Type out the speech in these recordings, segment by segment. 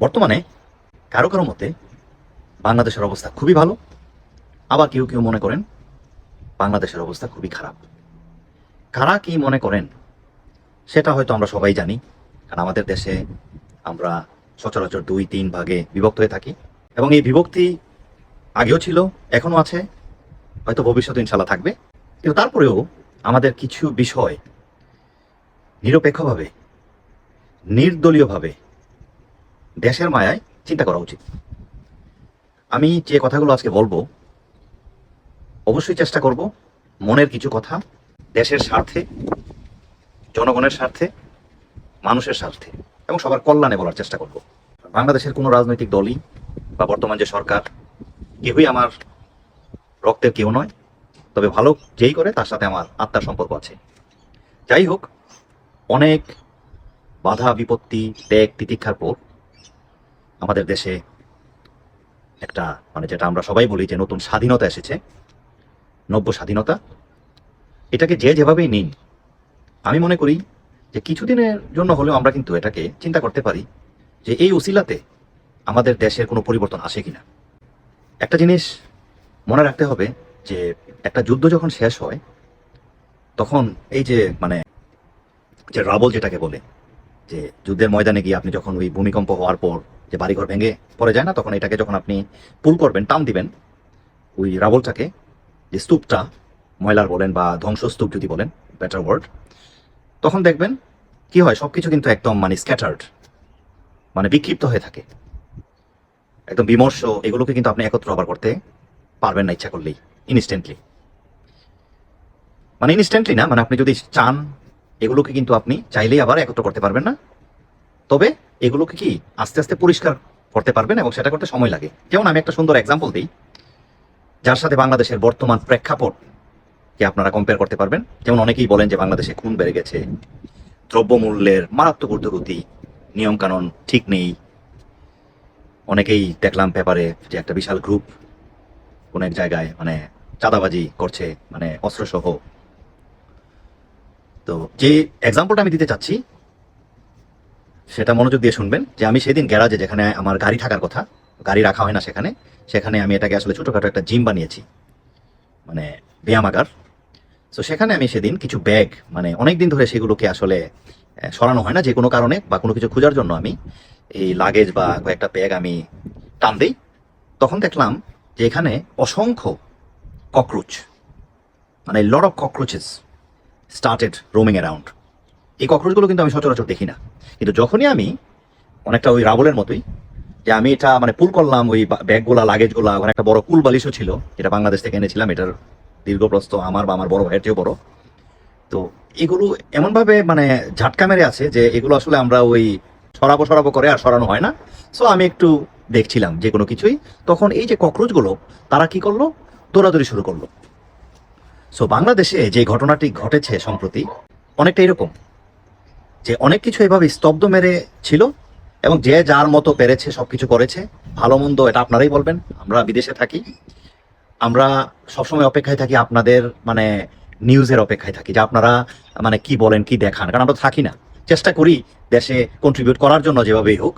বর্তমানে কারও কারও মতে বাংলাদেশের অবস্থা খুবই ভালো। আবার কেউ কেউ মনে করেন বাংলাদেশের অবস্থা খুবই খারাপ। কারা কি মনে করেন সেটা হয়তো আমরা সবাই জানি, কারণ আমাদের দেশে আমরা সচরাচর দুই, তিন ভাগে বিভক্ত হয়ে থাকি। এবং এই বিভক্তি আগেও ছিল, এখনও আছে, হয়তো ভবিষ্যতে ইনশাল্লাহ থাকবে। কিন্তু তারপরেও আমাদের কিছু বিষয় নিরপেক্ষভাবে, নির্দলীয়ভাবে দেশের মায়ায় চিন্তা করা উচিত। আমি যে কথাগুলো আজকে বলব, অবশ্যই চেষ্টা করব মনের কিছু কথা, দেশের স্বার্থে, জনগণের স্বার্থে, মানুষের স্বার্থে এবং সবার কল্যাণে বলার চেষ্টা করব। বাংলাদেশের কোনো রাজনৈতিক দলই বা বর্তমান যে সরকার, কেউই আমার রক্তের কেউ নয়। তবে ভালো যেই করে, তার সাথে আমার আত্মার সম্পর্ক আছে। যাই হোক, অনেক বাধা, বিপত্তি, ত্যাগ, তিতিক্ষার পর আমাদের দেশে একটা মানে যেটা আমরা সবাই বলি যে নতুন স্বাধীনতা এসেছে, নব্য স্বাধীনতা, এটাকে যে যেভাবেই নিন, আমি মনে করি যে কিছুদিনের জন্য হলেও আমরা কিন্তু এটাকে চিন্তা করতে পারি যে এই উসিলাতে আমাদের দেশের কোনো পরিবর্তন আসে কিনা। একটা জিনিস মনে রাখতে হবে যে একটা যুদ্ধ যখন শেষ হয়, তখন এই যে মানে যে রাবল যেটাকে বলে, যে যুদ্ধের ময়দানে গিয়ে আপনি যখন ওই ভূমিকম্প হওয়ার পর যে বাড়িঘর ভেঙে পড়ে যায় না, তখন এটাকে যখন আপনি পুল করবেন, টান দিবেন, ওই রাবলটাকে, যে স্তূপটা, ময়লার বলেন বা ধ্বংসস্তূপ যদি বলেন বেটার ওয়ার্ড তখন দেখবেন কি হয়, সবকিছু কিন্তু একদম মানে স্ক্যাটার্ড মানে বিক্ষিপ্ত হয়ে থাকে। একদম বিমর্ষ, এগুলোকে কিন্তু আপনি একত্র আবার করতে পারবেন না ইচ্ছা করলেই ইনস্ট্যান্টলি মানে ইনস্ট্যান্টলি না মানে আপনি যদি চান, এগুলোকে কিন্তু আপনি চাইলেই আবার একত্র করতে পারবেন না। তবে এগুলোকে কি আস্তে আস্তে পরিষ্কার করতে পারবেন এবং সেটা করতে সময় লাগে? যেমন আমি একটা সুন্দর এক্সাম্পল দিই। যার সাথে বাংলাদেশের বর্তমান প্রেক্ষাপট কে আপনারা কম্পেয়ার করতে পারবেন। যেমন অনেকেই বলেন যে বাংলাদেশে খুন বেড়ে গেছে, দ্রব্যমূল্যের মারাত্মক ঊর্ধ্বগতি, নিয়মকানুন ঠিক নেই। অনেকেই দেখলাম পেপারে যে একটা বিশাল গ্রুপ কোন এক জায়গায় মানে চাঁদাবাজি করছে মানে অস্ত্রসহ। তো যে এক্সাম্পলটা আমি দিতে চাচ্ছি সেটা মনোযোগ দিয়ে শুনবেন যে আমি সেদিন গ্যারাজে যেখানে আমার গাড়ি থাকার কথা, গাড়ি রাখা হয় না সেখানে সেখানে আমি এটাকে আসলে ছোটোখাটো একটা জিম বানিয়েছি মানে ব্যায়ামাগার তো সেখানে আমি সেদিন কিছু ব্যাগ মানে অনেক দিন ধরে সেগুলোকে আসলে সরানো হয় না যে কোনো কারণে বা কোনো কিছু খোঁজার জন্য আমি এই লাগেজ বা কয়েকটা ব্যাগ আমি টান দিই। তখন দেখলাম যে এখানে অসংখ্য ককরোচ মানে lot of cockroaches started roaming around এই ককরোচগুলো কিন্তু আমি সচরাচর দেখি না। কিন্তু যখনই আমি, অনেকটা ওই রাবলের মতোই, যে আমি এটা মানে পুল করলাম, ওই ব্যাগগুলা লাগেজগুলা ওখানে একটা বড় কুল বালিশও ছিল, যেটা বাংলাদেশ থেকে এনেছিলাম, এটার দীর্ঘপ্রস্থ আমার বা আমার বড় ভাইয়ের চেয়েও বড়। তো এগুলো এমনভাবে মানে ঝাটকা মেরে আছে যে এগুলো আসলে আমরা ওই সরাবো সরাবো করে আর সরানো হয় না। সো আমি একটু দেখছিলাম যে কোনো কিছুই। তখন এই যে ককরোচগুলো তারা কি করল? দৌড়াদৌড়ি শুরু করল। সো বাংলাদেশে যে ঘটনাটি ঘটেছে সম্প্রতি, অনেকটা এরকম। যে অনেক কিছু এভাবে স্তব্ধ মেরে ছিল এবং যে যার মতো পেরেছে, সবকিছু করেছে, ভালো মন্দ এটা আপনারাই বলবেন, আমরা বিদেশে থাকি। আমরা সবসময় অপেক্ষায় থাকি আপনাদের মানে নিউজের অপেক্ষায় থাকি, যে আপনারা মানে কি বলেন, কি দেখান, কারণ আমরা থাকি না। চেষ্টা করি দেশে কন্ট্রিবিউট করার জন্য যেভাবেই হোক।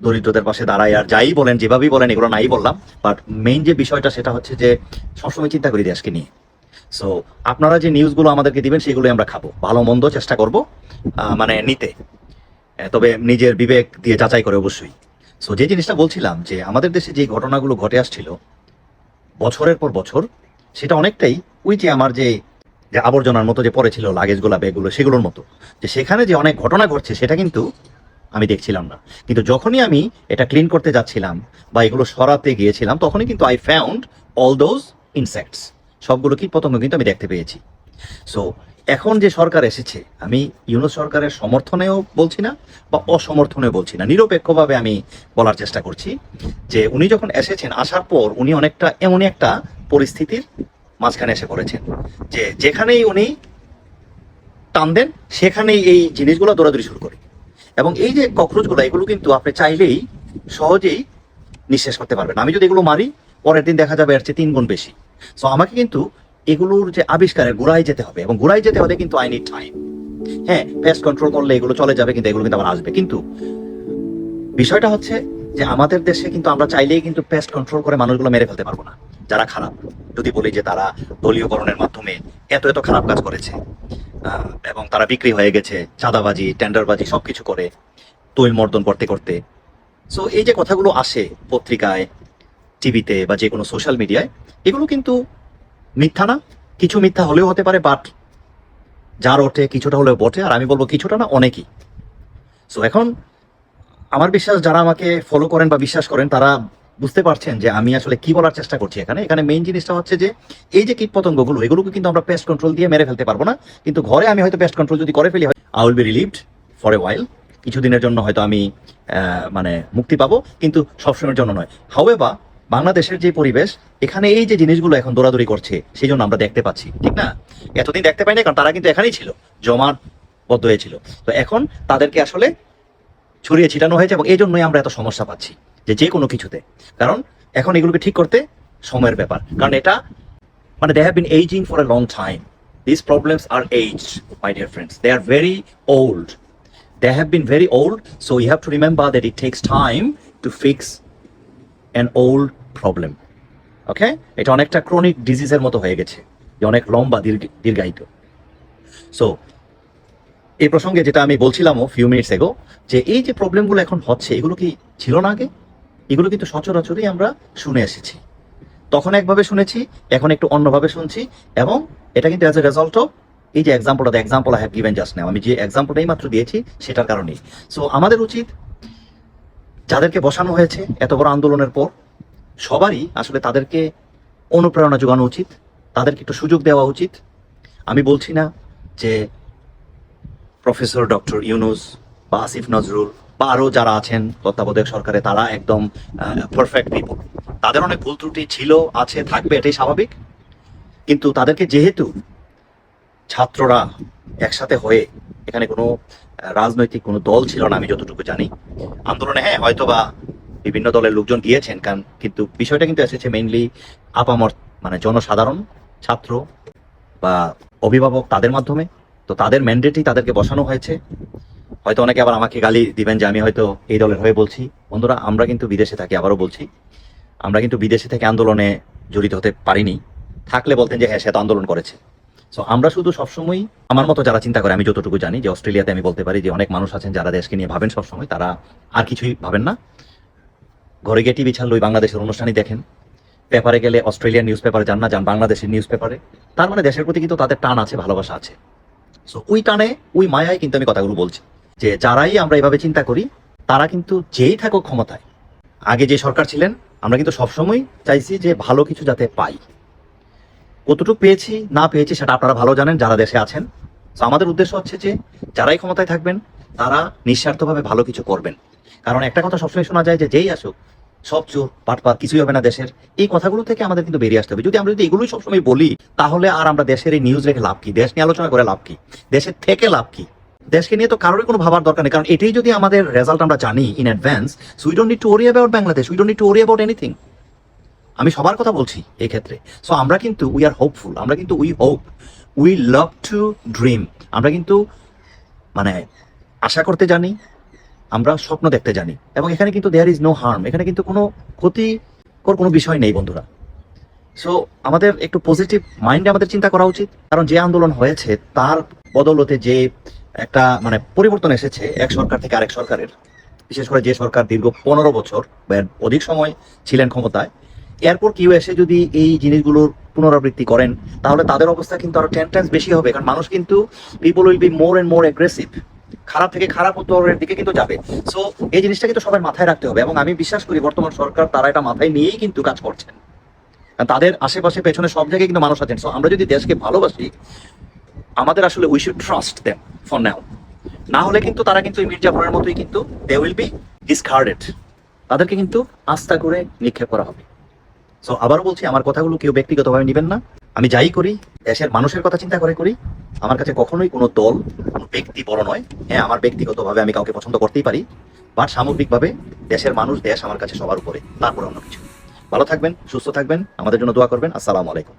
দরিদ্রদের পাশে দাঁড়াই আর যাই বলেন, যেভাবেই বলেন, এগুলো নাই বললাম বাট মেইন যে বিষয়টা সেটা হচ্ছে যে সবসময় চিন্তা করি দেশকে নিয়ে। সো আপনারা যে নিউজগুলো আমাদেরকে দিবেন, সেগুলোই আমরা খাব। ভালো, মন্দ চেষ্টা করব মানে নিতে। তবে নিজের বিবেক দিয়ে যাচাই করে অবশ্যই। সো যে জিনিসটা বলছিলাম যে, আমাদের দেশে যে ঘটনাগুলো ঘটে আসছিল, বছরের পর বছর, সেটা অনেকটাই ওই যে আমার যে যে আবর্জনার মতো যে পড়েছিল লাগেজগুলো ব্যাগগুলো সেগুলোর মতো। যে সেখানে যে অনেক ঘটনা ঘটছে, সেটা কিন্তু আমি দেখছিলাম না। কিন্তু যখনই আমি এটা ক্লিন করতে যাচ্ছিলাম বা এগুলো সরাতে গিয়েছিলাম, তখনই কিন্তু I found all those insects সবগুলো কীট পতঙ্গ কিন্তু আমি দেখতে পেয়েছি। সো এখন যে সরকার এসেছে, আমি ইউনুস সরকারের সমর্থনেও বলছি না বা অসমর্থনেও বলছি না। নিরপেক্ষভাবে আমি বলার চেষ্টা করছি যে উনি যখন এসেছেন, আসার পর উনি অনেকটা এমনই একটা পরিস্থিতির মাঝখানে এসে পড়েছেন যে যেখানেই উনি টান দেন, সেখানেই এই জিনিসগুলো দৌড়াদৌড়ি শুরু করে। এবং এই যে ককরোচগুলো এগুলো কিন্তু আপনি চাইলেই সহজেই নিঃশেষ করতে পারবেন। আমি যদি এগুলো মারি, পরের দিন দেখা যাবে এর চেয়ে তিন গুণ বেশি। সো আমাকে কিন্তু এগুলোর যে আবিষ্কারের গোড়ায় যেতে হবে এবং গোড়ায় যেতে হলে কিন্তু আই নিড টাইম হ্যাঁ পেস্ট কন্ট্রোল করলে এগুলো চলে যাবে, কিন্তু এগুলো কিন্তু আবার আসবে। কিন্তু বিষয়টা হচ্ছে যে আমাদের দেশে কিন্তু আমরা চাইলেই কিন্তু পেস্ট কন্ট্রোল করে মানুষগুলো মেরে ফেলতে পারব না, যারা খারাপ। যদি বলি যে তারা দলীয়করণের মাধ্যমে এত এত খারাপ কাজ করেছে এবং তারা বিক্রি হয়ে গেছে, চাঁদাবাজি টেন্ডারবাজি সবকিছু করে তৈল মর্দন করতে করতে। সো এই যে কথাগুলো আসে পত্রিকায় টিভিতে বা যে কোনো সোশ্যাল মিডিয়ায় এগুলো কিন্তু মিথ্যা না। কিছু মিথ্যা হলেও হতে পারে বাট যার ওঠে কিছুটা হলেও বটে, আর আমি বলব কিছুটা না, অনেকই। সো এখন আমার বিশ্বাস, যারা আমাকে ফলো করেন বা বিশ্বাস করেন, তারা বুঝতে পারছেন যে আমি আসলে কি বলার চেষ্টা করছি এখানে। এখানে মেইন জিনিসটা হচ্ছে যে, এই যে কীট পতঙ্গগুলো এগুলোকে কিন্তু আমরা পেস্ট কন্ট্রোল দিয়ে মেরে ফেলতে পারব না। কিন্তু ঘরে আমি হয়তো পেস্ট কন্ট্রোল যদি করে ফেলি I will be relieved for a while কিছুদিনের জন্য হয়তো আমি মানে মুক্তি পাবো, কিন্তু সবসময়ের জন্য নয়। হাওয়েবা বাংলাদেশের যে পরিবেশ, এখানে এই যে জিনিসগুলো এখন দৌড়াদৌড়ি করছে সেই জন্য আমরা দেখতে পাচ্ছি, ঠিক না? এতদিন দেখতে পাইনি, কারণ তারা কিন্তু এখানেই ছিল জমাটবদ্ধ হয়েছিল। তো এখন তাদেরকে আসলে ছড়িয়ে ছিটানো হয়েছে এবং এই জন্যই আমরা এত সমস্যা পাচ্ছি, যে যে কোনো কিছুতে। কারণ এখন এগুলোকে ঠিক করতে সময়ের ব্যাপার। কারণ এটা মানে they have been ageing for a long time this problems are age my dear friends they are very old they have been very old so you have to remember that it takes time to fix an old problem okay এটা অনেকটা chronic ডিজিজের মতো হয়ে গেছে। যে অনেক লম্বা, দীর্ঘ, দীর্ঘায়িত। সো এই প্রসঙ্গে যেটা আমি বলছিলামও ফিউ মিনিটস এগো যে এই যে প্রবলেমগুলো এখন হচ্ছে, এগুলো কি ছিল না আগে? এগুলো কিন্তু সচরাচরই আমরা শুনে এসেছি। তখন একভাবে শুনেছি, এখন একটু অন্যভাবে শুনছি, এবং এটা কিন্তু অ্যাজ এ রেজাল্ট অফ এই যে এক্সাম্পলটা example I have given just now আমি যে এক্সাম্পলটাই মাত্র দিয়েছি, সেটার কারণেই। সো আমাদের উচিত যাদেরকে বসানো হয়েছে, এত বড় আন্দোলনের পর সবারই আসলে তাদেরকে অনুপ্রেরণা যোগানো উচিত, তাদেরকে একটু সুযোগ দেওয়া উচিত। আমি বলছি না যে প্রফেসর ডক্টর ইউনুস বা আসিফ নজরুল বা আরও যারা আছেন, তত্ত্বাবধায়ক সরকারে, তারা একদম পারফেক্ট পিপল তাদের অনেক ভুল ত্রুটি ছিল, আছে, থাকবে, এটাই স্বাভাবিক। কিন্তু তাদেরকে যেহেতু ছাত্ররা একসাথে হয়ে এখানে কোনো রাজনৈতিক কোনো দল ছিল না, আমি যতটুকু জানি, আন্দোলনে হ্যাঁ হয়তো বা বিভিন্ন দলের লোকজন গিয়েছেন, কারণ কিন্তু বিষয়টা কিন্তু এসেছে মেইনলি আপামর মানে জনসাধারণ, ছাত্র বা অভিভাবক তাদের মাধ্যমে। তো তাদের ম্যান্ডেটই তাদেরকে বসানো হয়েছে। হয়তো অনেকে আবার আমাকে গালি দিবেন যে আমি হয়তো এই দলের হয়ে বলছি। বন্ধুরা, আমরা কিন্তু বিদেশে থাকি, আবারও বলছি। আমরা কিন্তু বিদেশে থেকে আন্দোলনে জড়িত হতে পারিনি। থাকলে বলতেন যে হ্যাঁ সে তো আন্দোলন করেছে। সো আমরা শুধু সবসময় আমার মতো যারা চিন্তা করে, আমি যতটুকু জানি যে অস্ট্রেলিয়াতে আমি বলতে পারি যে অনেক মানুষ আছেন যারা দেশকে নিয়ে ভাবেন সবসময়, তারা আর কিছুই ভাবেন না। ঘরে গিয়ে টিভি ছাড়লে ওই বাংলাদেশের অনুষ্ঠানই দেখেন। পেপারে গেলে অস্ট্রেলিয়ান নিউজ পেপারে যান না, যান বাংলাদেশের নিউজ পেপারে তার মানে দেশের প্রতি কিন্তু তাদের টান আছে, ভালোবাসা আছে। সো ওই টানে, ওই মায়ায় কিন্তু আমি কথাগুলো বলছি। যে যারাই আমরা এভাবে চিন্তা করি, তারা কিন্তু যেই থাকুক ক্ষমতায়। আগে যে সরকার ছিলেন, আমরা কিন্তু সবসময় চাইছি যে ভালো কিছু যাতে পাই। কতটুকু পেয়েছি, না পেয়েছি সেটা আপনারা ভালো জানেন, যারা দেশে আছেন। তো আমাদের উদ্দেশ্য হচ্ছে যে, যারাই ক্ষমতায় থাকবেন, তারা নিঃস্বার্থভাবে ভালো কিছু করবেন। কারণ একটা কথা সবসময় শোনা যায় যে, যেই আসুক সব চোর পাটপাট কিছুই হবে না দেশের। এই কথাগুলো থেকে আমাদের কিন্তু বেরিয়ে আসতে হবে। যদি আমরা যদি এগুলোই সবসময় বলি, তাহলে আর আমরা দেশের এই নিউজ রেখে লাভ কি? দেশ নিয়ে আলোচনা করে লাভ কি? দেশের থেকে লাভ কি? দেশকে নিয়ে তো কারোরই কোনো ভাবার দরকার নেই। কারণ এটাই যদি আমাদের রেজাল্ট আমরা জানি in advance so we don't need to worry about Bangladesh we don't need to worry about anything আমি সবার কথা বলছি এই ক্ষেত্রে। সো আমরা কিন্তু উই আর হোপফুল আমরা কিন্তু we hope we love to dream আমরা কিন্তু মানে আশা করতে জানি আমরা স্বপ্ন দেখতে জানি। এবং এখানে কিন্তু দেয়ার ইজ নো হার্ম এখানে কিন্তু কোনো ক্ষতিকর কোনো বিষয় নেই বন্ধুরা। সো আমাদের একটু পজিটিভ মাইন্ডে আমাদের চিন্তা করা উচিত, কারণ যে আন্দোলন হয়েছে, তার বদলতে যে একটা মানে পরিবর্তন এসেছে এক সরকার থেকে আরেক সরকারের, বিশেষ করে যে সরকার দীর্ঘ পনেরো বছর অধিক সময় ছিলেন ক্ষমতায়, এরপর কেউ এসে যদি এই জিনিসগুলোর পুনরাবৃত্তি করেন, তাহলে তাদের অবস্থা কিন্তু আরও টেন টাইমস বেশি হবে, কারণ মানুষ কিন্তু people will be more and more aggressive খারাপ থেকে খারাপ উত্তরের দিকে কিন্তু যাবে। সো এই জিনিসটা কিন্তু সবাই মাথায় রাখতে হবে এবং আমি বিশ্বাস করি বর্তমান সরকার তারা এটা মাথায় নিয়েই কিন্তু কাজ করছেন। তাদের আশেপাশে, পেছনে সব জায়গায় কিন্তু মানুষ আছেন। সো আমরা যদি দেশকে ভালোবাসি, আমাদের আসলে we should trust them for now না হলে কিন্তু তারা কিন্তু মির্জাফরের মতোই কিন্তু দে উইল বি ডিসকার্ডেড তাদেরকে কিন্তু আস্থা করে নিক্ষেপ করা হবে। সো আবারও বলছি, আমার কথাগুলো কেউ ব্যক্তিগতভাবে নেবেন না। আমি যাই করি, দেশের মানুষের কথা চিন্তা করে করি। আমার কাছে কখনোই কোনো দল, কোনো ব্যক্তি বড় নয়। হ্যাঁ আমার ব্যক্তিগতভাবে আমি কাউকে পছন্দ করতেই পারি বাট সামগ্রিকভাবে দেশের মানুষ, দেশ আমার কাছে সবার উপরে, তারপরে অন্য কিছু। ভালো থাকবেন, সুস্থ থাকবেন, আমাদের জন্য দোয়া করবেন। আসসালামু আলাইকুম।